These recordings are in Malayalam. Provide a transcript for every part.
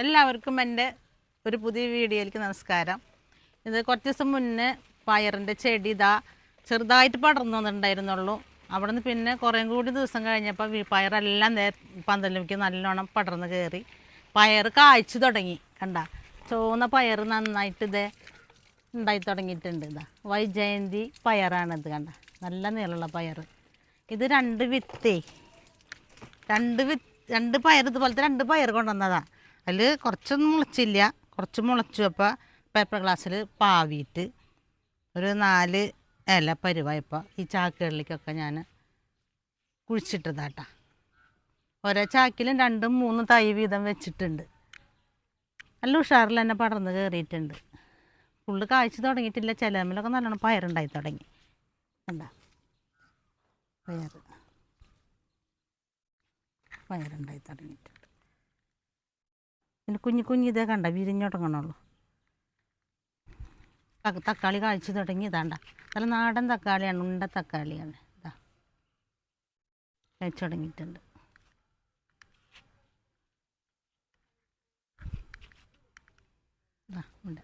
എല്ലാവർക്കും എന്റെ ഒരു പുതിയ വീഡിയോയിലേക്ക് നമസ്കാരം. ഇത് കുറച്ച് ദിവസം മുന്നേ പയറിന്റെ ചെടി ഇതാ ചെറുതായിട്ട് പടർന്നു വന്നിട്ടുണ്ടായിരുന്നുള്ളൂ. അവിടെ നിന്ന് പിന്നെ കുറേ കൂടി ദിവസം കഴിഞ്ഞപ്പോൾ പയറെല്ലാം നേ പന്തലിലേക്ക് നല്ലോണം പടർന്ന് കയറി. പയർ കായ്ച്ചു തുടങ്ങി കണ്ട? ചുവന്ന പയർ നന്നായിട്ട് ഇതേ ഉണ്ടായി തുടങ്ങിയിട്ടുണ്ട് ഇതാ. വൈജയന്തി പയറാണിത് കണ്ട? നല്ല നീളമുള്ള പയർ ഇത് രണ്ട് വിത്തേ. രണ്ട് വിത്ത് രണ്ട് പയർ ഇതുപോലത്തെ രണ്ട് പയർ കൊണ്ടുവന്നതാ. അതിൽ കുറച്ചൊന്നും മുളച്ചില്ല. കുറച്ച് മുളച്ചു അപ്പോൾ പേപ്പർ ഗ്ലാസ്സിൽ പാവിയിട്ട് ഒരു നാല് ഇല പരുവായപ്പോൾ ഈ ചാക്കുകളിലേക്കൊക്കെ ഞാൻ കുഴിച്ചിട്ടതാട്ടാ. ഓരോ ചാക്കിലും രണ്ടും മൂന്നും തൈ വീതം വെച്ചിട്ടുണ്ട്. നല്ല ഉഷാറിൽ തന്നെ പടർന്ന് കയറിയിട്ടുണ്ട് ഫുള്ള് കായ്ച്ചു തുടങ്ങിയിട്ടില്ല. ചിലമിലൊക്കെ നല്ലോണം പയറുണ്ടായി തുടങ്ങി. എന്താ പയർ പയറുണ്ടായി തുടങ്ങിയിട്ടുണ്ട്. പിന്നെ കുഞ്ഞു കുഞ്ഞു ഇതേ കണ്ട വിരിഞ്ഞു തുടങ്ങണുള്ളൂ തക്ക- തക്കാളി കാഴ്ച തുടങ്ങി ഇതാണ്ട. നല്ല നാടൻ തക്കാളിയാണ് ഉണ്ട തക്കാളിയാണ്. ഇതാ. കഴിച്ചു തുടങ്ങിയിട്ടുണ്ട്. ഉണ്ട്.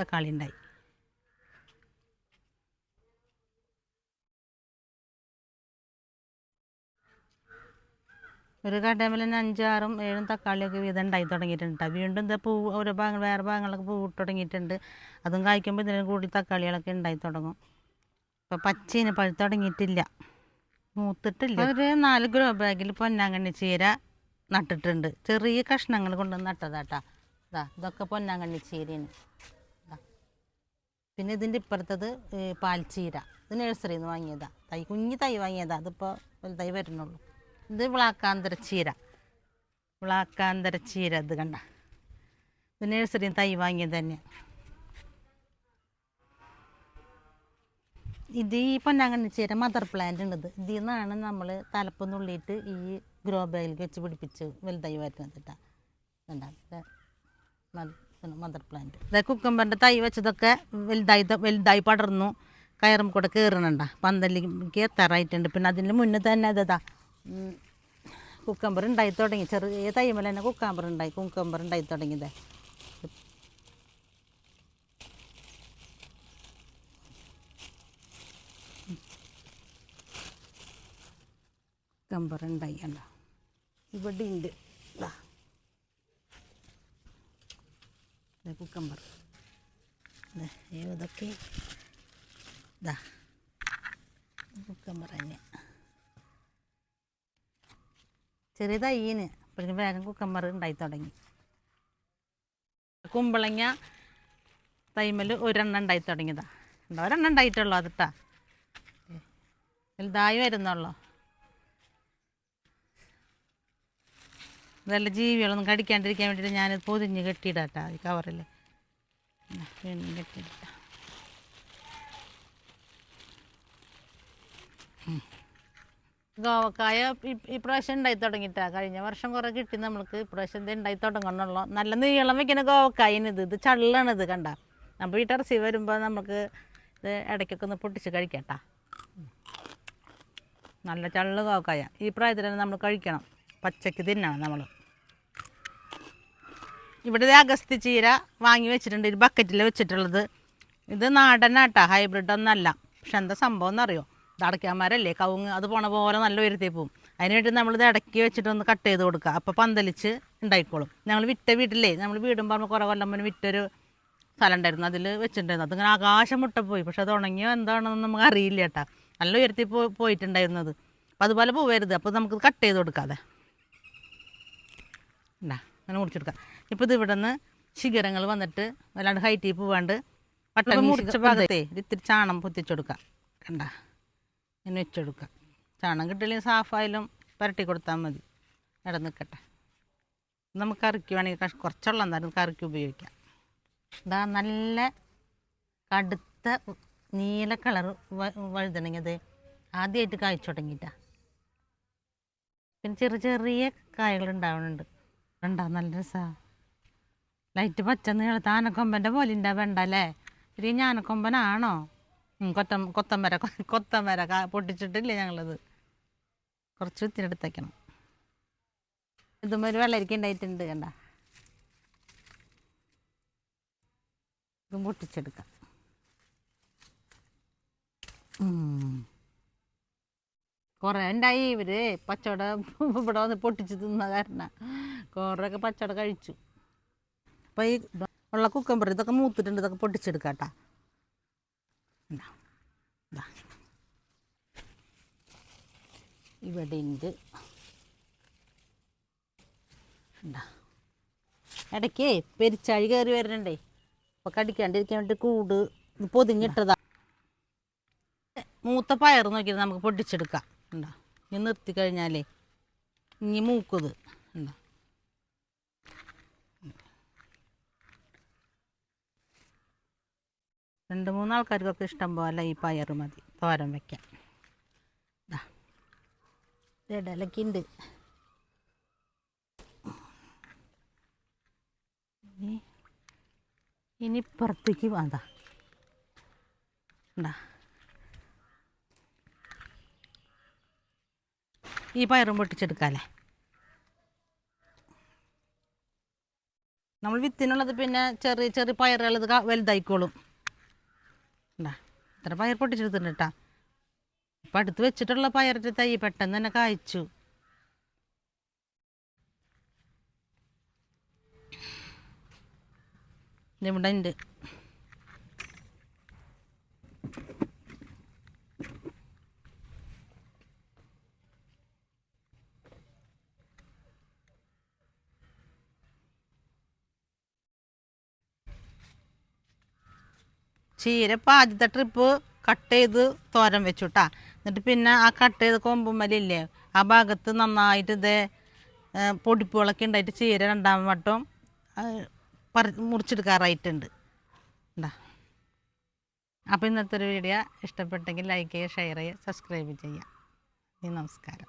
തക്കാളി ഉണ്ടായി. ഒരു കടമിൽ തന്നെ അഞ്ചാറും ഏഴും തക്കാളിയൊക്കെ വീതം ഉണ്ടായി തുടങ്ങിയിട്ടുണ്ട്. വീണ്ടും ഇത് പൂ ഓരോ ഭാഗങ്ങൾ വേറെ ഭാഗങ്ങളൊക്കെ പൂ തുടങ്ങിയിട്ടുണ്ട്. അതും കായ്ക്കുമ്പോൾ ഇതിന് കൂടുതൽ തക്കാളികളൊക്കെ ഉണ്ടായി തുടങ്ങും. ഇപ്പോൾ പച്ചീന് പഴുത്ത് തുടങ്ങിയിട്ടില്ല. മൂത്തിട്ടില്ല. ഒരു നാല് ഗ്രോ ബാഗിൽ പൊന്നാങ്കണ്ണി ചീര നട്ടിട്ടുണ്ട്. ചെറിയ കഷ്ണങ്ങൾ കൊണ്ട് നട്ടതാട്ടാ. ഇതാ ഇതൊക്കെ പൊന്നാങ്കണ്ണി ചീരയാണ് പിന്നെ ഇതിന്റെ ഇപ്പുറത്തത് പാൽച്ചീര. ഇത് നഴ്സറിയിൽ നിന്ന് വാങ്ങിയതാ. തൈ കുഞ്ഞു തൈ വാങ്ങിയതാണ് അതിപ്പോൾ വലുതായി വരുന്നുള്ളൂ. ഇത് വിളാക്കാന്തര ചീര. വിളാക്കാന്തര ചീര ഇത് കണ്ട. ഇത് നേഴ്സറിയും തൈ വാങ്ങിയത് തന്നെയാണ് ഇത് ഈ പൊന്നാങ്കണ്ണി ചീര മദർ പ്ലാന്റ് ഉള്ളത്. ഇതിൽ നിന്നാണ് നമ്മൾ തലപ്പ് നുള്ളിയിട്ട് ഈ ഗ്രോ ബാഗിലേക്ക് വെച്ച് പിടിപ്പിച്ച് വലുതായി വരുന്നത് കേട്ടോ കണ്ടാ മദർ പ്ലാന്റ് ഇതാ കുക്കമ്പറിന്റെ തൈ വെച്ചതൊക്കെ വലുതായി വലുതായി പടർന്നു. കയറും കൂടെ കയറണണ്ട പന്തലിക്ക് എത്താറായിട്ടുണ്ട്. പിന്നെ അതിന് മുന്നേ തന്നെ അതാ കുക്കമ്പർ ഉണ്ടായി തുടങ്ങി. ചെറിയ തൈമല തന്നെ കുക്കമ്പർ ഉണ്ടായി. കുക്കമ്പർ ഉണ്ടായി തുടങ്ങിയതേ. കുക്കമ്പർ ഉണ്ടായി കണ്ട? ഇവിടെ ഉണ്ട് കുക്കമ്പർ. ഏതൊക്കെ? ഇതാ കുക്കമ്പർ തന്നെ. ചെറിയ തയ്യന് വേഗം കുക്കമ്പർ ഉണ്ടായി തുടങ്ങി. കുമ്പളങ്ങ തൈമൽ ഒരെണ്ണം ഉണ്ടായി തുടങ്ങിയതാ. ഉണ്ടോ ഒരെണ്ണം ഉണ്ടായിട്ടുള്ളൂ അതിട്ടാ. വലുതായി വരുന്നുള്ളൂ. നല്ല ജീവികളൊന്നും കടിക്കാണ്ടിരിക്കാൻ വേണ്ടിയിട്ട് ഞാനിത് പൊതിഞ്ഞ് കെട്ടിയിടാട്ടാ ഈ കവറിൽ വീണ്ടും കെട്ടിയിട്ട ഗോവക്കായ ഇപ്രാവശ്യം ഉണ്ടായി തുടങ്ങിയിട്ടാ. കഴിഞ്ഞ വർഷം കുറേ കിട്ടി നമ്മൾക്ക്. ഇപ്രാവശ്യം ഇത് ഉണ്ടായി തുടങ്ങണമല്ലോ നല്ല നീളം വെക്കുന്ന ഗോവക്കായനിത് ഇത്. ചള്ളാണിത് കണ്ട. നമ്മൾ ടെറസി വരുമ്പോൾ നമുക്ക് ഇത് ഇടയ്ക്കൊക്കെ ഒന്ന് പൊട്ടിച്ച് കഴിക്കട്ടാ. നല്ല ചള്ള് ഗോവക്കായ. ഈ പ്രായത്തിൽ തന്നെ നമ്മൾ കഴിക്കണം. പച്ചക്ക് തിന്നണം നമ്മൾ ഇവിടെ അഗസ്തി ചീര വാങ്ങി വെച്ചിട്ടുണ്ട്. ഒരു ബക്കറ്റിൽ വെച്ചിട്ടുള്ളത്. ഇത് നാടനാട്ടാ. ഹൈബ്രിഡ് ഒന്നല്ല. പക്ഷെ എന്താ സംഭവം എന്നറിയോ? ഇത് അടയ്ക്കാന്മാരല്ലേ? കവുങ്ങ് അത് പോണ പോലെ നല്ല ഉയരത്തേ പോവും. അതിന് വേണ്ടി നമ്മളിത് ഇടയ്ക്ക് വെച്ചിട്ട് ഒന്ന് കട്ട് ചെയ്ത് കൊടുക്കുക. അപ്പോൾ പന്തലിച്ച് ഉണ്ടായിക്കോളും. ഞങ്ങൾ വിറ്റ വീട്ടിലേ നമ്മൾ വീടും പറഞ്ഞ കുറേ കൊല്ലം മുന്നേ വിറ്റൊരു സ്ഥലം ഉണ്ടായിരുന്നു. അതിൽ വെച്ചിട്ടുണ്ടായിരുന്നു. അതിങ്ങനെ ആകാശം മുട്ട പോയി. പക്ഷെ അത് ഉണങ്ങിയോ എന്താണെന്ന് നമുക്ക് അറിയില്ല കേട്ടാ. നല്ല ഉയരത്തിൽ പോ പോയിട്ടുണ്ടായിരുന്നത്. അപ്പോൾ അതുപോലെ പോവരുത്. അപ്പോൾ നമുക്ക് കട്ട് ചെയ്ത് കൊടുക്കാതെ. ഉണ്ടാ അങ്ങനെ മുറിച്ചെടുക്കാം ഇപ്പോൾ ഇത് ഇവിടെ നിന്ന് ശിഖരങ്ങൾ വന്നിട്ട് വല്ലാണ്ട് ഹൈറ്റിൽ പോവാണ്ട് പട്ടണം മുറിച്ച ഭാഗത്തെ ഇത്തിരി ചാണം പൊത്തിച്ചെടുക്കാം കണ്ട? ഇങ്ങനെ വെച്ചെടുക്കുക. ചാണം കിട്ടില്ലെങ്കിൽ സാഫായാലും പുരട്ടി കൊടുത്താൽ മതി. ഇട നിൽക്കട്ടെ. നമുക്ക് കറിക്ക് വേണമെങ്കിൽ കുറച്ചുള്ള എന്തായാലും കറിക്ക് ഉപയോഗിക്കാം. ഇതാ നല്ല കടുത്ത നീല കളർ വഴുതണെങ്കിൽ അത് ആദ്യമായിട്ട് കായ്ച്ചു തുടങ്ങിയിട്ടാ. പിന്നെ ചെറിയ ചെറിയ കായകൾ ഉണ്ടാവുന്നുണ്ട് വേണ്ട നല്ല രസമാണ് ലൈറ്റ് പച്ച നീളത്ത് ആനക്കൊമ്പന്റെ പോലെ ഉണ്ടാവേണ്ട അല്ലേ ഒരു ഞാനക്കൊമ്പനാണോ? കൊത്തം കൊത്തമ്പര കൊത്തമ്പര കാ പൊട്ടിച്ചിട്ടില്ലേ ഞങ്ങളത്. കുറച്ച് ഇത്തിരി എടുത്തേക്കണം. ഇതും ഒരു വെള്ളരിക്ക ഉണ്ടായിട്ടുണ്ട് കണ്ട. ഇതും പൊട്ടിച്ചെടുക്കാം. കുറേ ഉണ്ടായി ഇവർ പച്ചവട ഇവിടെ വന്ന് പൊട്ടിച്ച് തിന്ന കാരണം കുറേയൊക്കെ പച്ചവട കഴിച്ചു. അപ്പോൾ ഈ ഉള്ള കുക്കമ്പർ ഇതൊക്കെ മൂത്തിട്ടുണ്ട് ഇതൊക്കെ പൊട്ടിച്ചെടുക്കാം കേട്ടാ. ഇവിടെ ഉണ്ട്. ഇടയ്ക്ക് പെരിച്ചാഴി കയറി വരണ്ടേ? അപ്പോൾ കടിക്കാണ്ടിരിക്കാൻ വേണ്ടി കൂട് പൊതിഞ്ഞിട്ടതാ. മൂത്ത പയർ നോക്കിയിട്ട് നമുക്ക് പൊട്ടിച്ചെടുക്കാം. ഉണ്ടോ ഇനി നിർത്തി കഴിഞ്ഞാലേ ഇനി മൂക്കുത്. രണ്ട് മൂന്ന് ആൾക്കാർക്കൊക്കെ ഇഷ്ടം പോലെ ഈ പയർ മതി. തോരൻ വയ്ക്കാം ഇടലക്കിണ്ട് ഇനി ഇനി ഇപ്പുറത്തേക്ക് വേണ്ട ഉണ്ടാ ഈ പയറും പൊട്ടിച്ചെടുക്കാല്ലേ? നമ്മൾ വിത്തിനുള്ളത് പിന്നെ ചെറിയ ചെറിയ ക- വലുതായിക്കോളും. ഇത്ര പയർ പൊട്ടിച്ചെടുത്തിട്ടുണ്ട് കേട്ടാ ഇപ്പം അടുത്ത് വെച്ചിട്ടുള്ള പയറിന്റെ തൈ പെട്ടെന്ന് തന്നെ കായ്ച്ചു. ഇവിടെ ഉണ്ട് ചീര ഇപ്പം ആദ്യത്തെ ട്രിപ്പ് കട്ട് ചെയ്ത് തോരൻ വെച്ചു കേട്ടാ എന്നിട്ട് പിന്നെ ആ കട്ട് ചെയ്ത് കൊമ്പുമ്മലില്ലേ ആ ഭാഗത്ത് നന്നായിട്ട് ഇതേ പൊടിപ്പുകളൊക്കെ ഉണ്ടായിട്ട് ചീര രണ്ടാം വട്ടം പറി മുറിച്ചെടുക്കാറായിട്ടുണ്ട്. ഉണ്ടാ അപ്പോൾ ഇന്നത്തെ ഒരു വീഡിയോ ഇഷ്ടപ്പെട്ടെങ്കിൽ ലൈക്ക് ചെയ്യുക ഷെയർ ചെയ്യുക സബ്സ്ക്രൈബ് ചെയ്യുക. നമസ്കാരം.